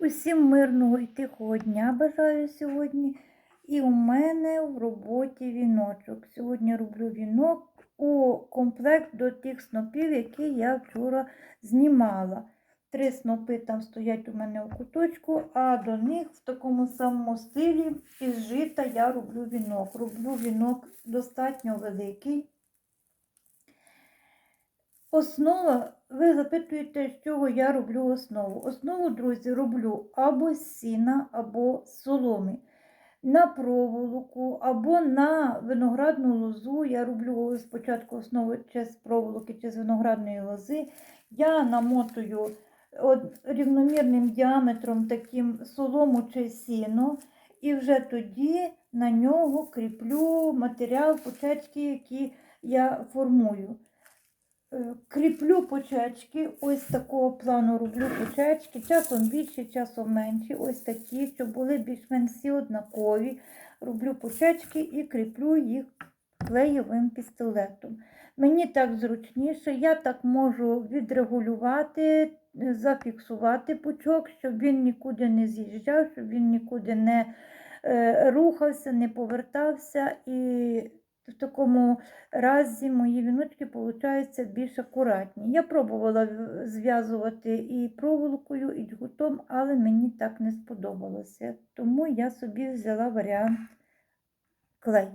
Усім мирного і тихого дня бажаю сьогодні. І у мене в роботі віночок. Сьогодні роблю вінок у комплект до тих снопів, які я вчора знімала. Три снопи там стоять у мене у куточку, а до них в такому самому стилі із жита я роблю вінок. Роблю вінок достатньо великий. Основа, ви запитуєте, з чого я роблю основу. Основу, друзі, роблю або з сіна, або з соломи. На проволоку або на виноградну лозу. Я роблю спочатку основу чи з проволоки, чи з виноградної лози. Я намотую от рівномірним діаметром таким солому чи сіно, і вже тоді на нього кріплю матеріал, початки, які я формую. Е, Кріплю почечки, ось такого плану роблю почечки, часом більші, часом менші, ось такі, щоб були більш-менш всі однакові. Роблю почечки і кріплю їх клеєвим пістолетом. Мені так зручніше, я так можу відрегулювати, е, зафіксувати пучок, щоб він нікуди не з'їжджав, щоб він нікуди не е, рухався, не повертався. І в такому разі мої віночки получаються більш акуратні. Я пробувала зв'язувати і проволокою, і джгутом, але мені так не сподобалося. Тому я собі взяла варіант клей.